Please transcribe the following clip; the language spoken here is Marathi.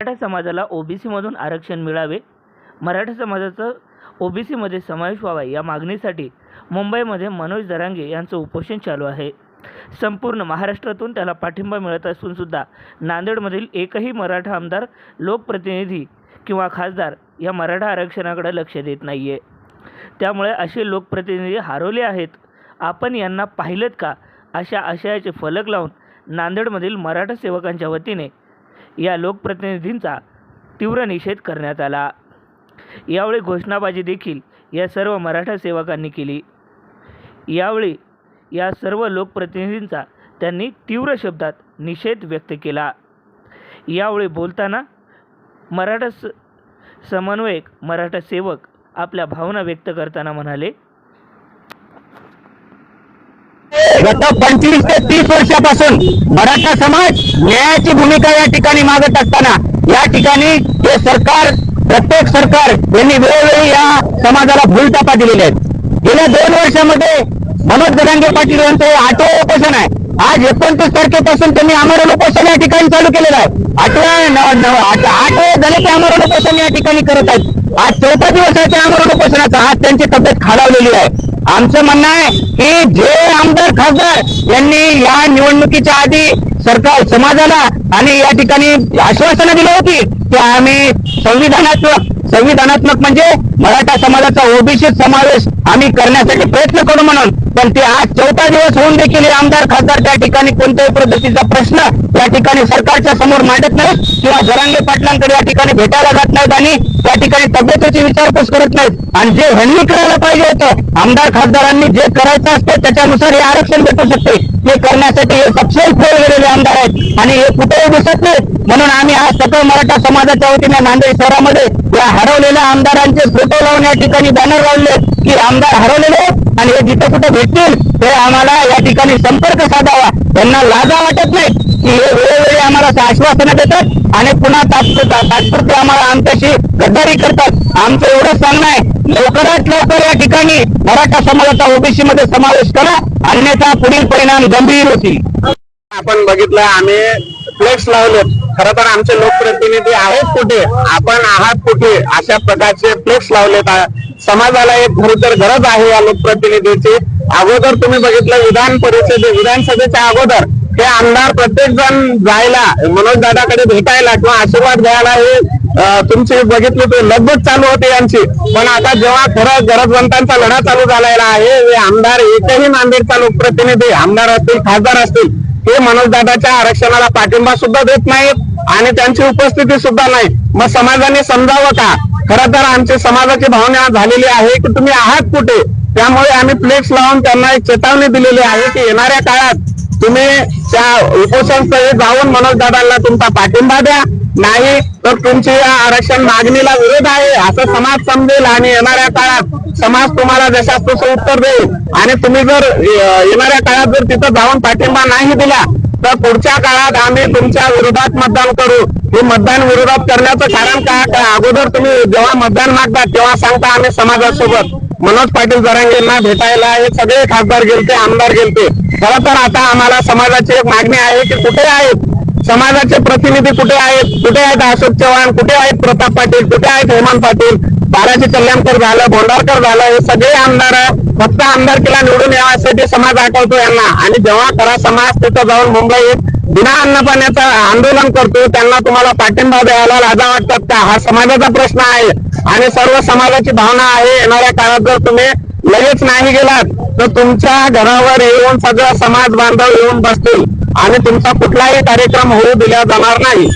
मराठा समाजाला ओबीसीमधून आरक्षण मिळावे. मराठा समाजाचा ओबीसीमध्ये समावेश व्हावा या मागणीसाठी मुंबईमध्ये मनोज दरांगे यांचं उपोषण चालू आहे. संपूर्ण महाराष्ट्रातून त्याला पाठिंबा मिळत असून सुद्धा नांदेडमधील एकही मराठा आमदार लोकप्रतिनिधी किंवा खासदार या मराठा आरक्षणाकडे लक्ष देत नाही आहे त्यामुळे असे लोकप्रतिनिधी हरवले आहेत. आपण यांना पाहिलेत का? अशा आशयाचे फलक लावून नांदेडमधील मराठा सेवकांच्या वतीने या लोकप्रतिनिधींचा तीव्र निषेध करण्यात आला. यावेळी घोषणाबाजी देखील या सर्व मराठा सेवकांनी केली. यावेळी या सर्व लोकप्रतिनिधींचा त्यांनी तीव्र शब्दात निषेध व्यक्त केला. यावेळी बोलताना मराठा स समन्वयक मराठा सेवक आपल्या भावना व्यक्त करताना म्हणाले गत पंचवीस ते तीस वर्षापासून मराठा समाज न्यायाची भूमिका या ठिकाणी मागत असताना या ठिकाणी हे सरकार प्रत्येक सरकार यांनी वेळोवेळी या समाजाला भूलतापा दिलेले आहेत. गेल्या दोन वर्षामध्ये मनोज जरांगे पाटील यांचं हे आठवं उपोषण आहे. आज एकोणतीस तारखेपासून त्यांनी आमरण उपोषण या ठिकाणी चालू केलेलं आहे. आठव्या आठवे आठ आठ झाले ते आमरण उपोषण या ठिकाणी करत आहेत. आज चौथा दिवस आहे त्या आमरण उपोषणाचा. आज त्यांची केली आहे. आमचं म्हणणं आहे की जे आमदार खासदार यांनी या निवडणुकीच्या आधी सरकार समाजाला आणि या ठिकाणी आश्वासनं दिली होती की आम्ही संविधानात्मक संविधानात्मक म्हणजे मराठा समाजाचा ओबीसी समावेश आम्ही करण्यासाठी प्रयत्न करू म्हणून पण ते आज चौथा दिवस होऊन देखील हे आमदार खासदार त्या ठिकाणी कोणत्याही पद्धतीचा प्रश्न त्या ठिकाणी सरकारच्या समोर मांडत नाहीत किंवा जरांगे पाटलांकडे या ठिकाणी भेटायला जात नाहीत आणि त्या ठिकाणी तब्येतीची विचारपूस करत नाहीत. आणि जे ह्यांनी करायला पाहिजे होतं आमदार खासदारांनी जे करायचं असतं त्याच्यानुसार हे आरक्षण भेटू शकते. ते करण्यासाठी हे सक्षम फेल गेलेले आमदार आहेत आणि हे कुठेही दिसत नाहीत. म्हणून आम्ही आज सकळ मराठा समाजाच्या वतीने नांदेड शहरामध्ये या हरवलेल्या आमदारांचे फोटो लावून या ठिकाणी बॅनर लावले की आमदार हरवलेले आहेत. आणि हे जिथे कुठे भेटतील ते आम्हाला या ठिकाणी संपर्क साधावा. त्यांना लाजा वाटत नाही की हे वेळोवेळी आम्हाला आश्वासनं देतात आणि पुन्हा तात्पुरते आम्हाला आमच्याशी गद्दारी करतात. आमचं एवढं सांगणं आहे लवकरात लवकर या ठिकाणी मराठा समाजाचा ओबीसी मध्ये समावेश करा अन्यथा पुढील परिणाम गंभीर होतील. आपण बघितलं आम्ही फ्लेक्स लावलेत. खर तर आमचे लोकप्रतिनिधी आहेत कुठे? आपण आहात कुठे? अशा प्रकारचे फ्लेक्स लावलेत. समाजाला एक खर तर गरज आहे या लोकप्रतिनिधीची. अगोदर तुम्ही बघितलं विधान परिषदे विधानसभेच्या अगोदर हे आमदार प्रत्येक जण जायला मनोज दादाकडे भेटायला किंवा आशीर्वाद घ्यायला हे तुमची बघितली ते लगबग चालू होते यांची. पण आता जेव्हा खरं गरजवंतांचा लढा चालू झालेला आहे हे आमदार एकही नांदेडचा लोकप्रतिनिधी आमदार असतील खासदार असतील हे मनोजदादाच्या आरक्षणाला पाठिंबा सुद्धा देत नाहीत आणि त्यांची उपस्थिती सुद्धा नाही. मग समाजाने समजावं का? खरं तर आमच्या समाजाची भावना झालेली आहे की तुम्ही आहात कुठे? त्यामुळे आम्ही फ्लेक्स लावून त्यांना एक चेतावणी दिलेली आहे की येणाऱ्या काळात तुम्ही त्या उपोषणस्थळी जाऊन मनोज दादांना तुमचा पाठिंबा द्या. नाही तर तुमची या आरक्षण मागणीला विरोध आहे. असं समाज समजेल आणि येणाऱ्या काळात समाज तुम्हाला जशास तसं उत्तर देईल. आणि तुम्ही जर येणाऱ्या काळात जर तिथं जाऊन पाठिंबा नाही दिला तर पुढच्या काळात आम्ही तुमच्या विरोधात मतदान करू. हे मतदान विरोधात करण्याचं कारण काय? अगोदर तुम्ही जेव्हा मतदान मागता तेव्हा सांगता आम्ही समाजासोबत. मनोज पाटील जरांगेंना भेटायला हे सगळे खासदार गेलते आमदार गेलते. खरं तर आता आम्हाला समाजाची एक मागणी आहे की कुठे आहेत? समाजाचे प्रतिनिधी कुठे आहेत? कुठे आहेत अशोक चव्हाण? कुठे आहेत प्रताप पाटील? कुठे आहेत हेमंत पाटील? बाराजी कल्याणकर झालं भोंडारकर झालं हे सगळे आमदार फक्त आमदारकीला निवडून यासाठी समाज आठवतो यांना. आणि जेव्हा खरा समाज तिथं जाऊन मुंबईत बिना अन्न पाण्याचं आंदोलन करतो त्यांना तुम्हाला पाठिंबा द्यायला लाजा वाटतात का? हा समाजाचा प्रश्न आहे. आणि सर्व समाजाची भावना आहे. येणाऱ्या काळात जर तुम्ही लगेच नाही गेलात तर तुमच्या घरावर येऊन सगळं समाज बांधव येऊन बसतील. आणि तुमचा कुठलाही कार्यक्रम होऊ दिला जाणार नाही.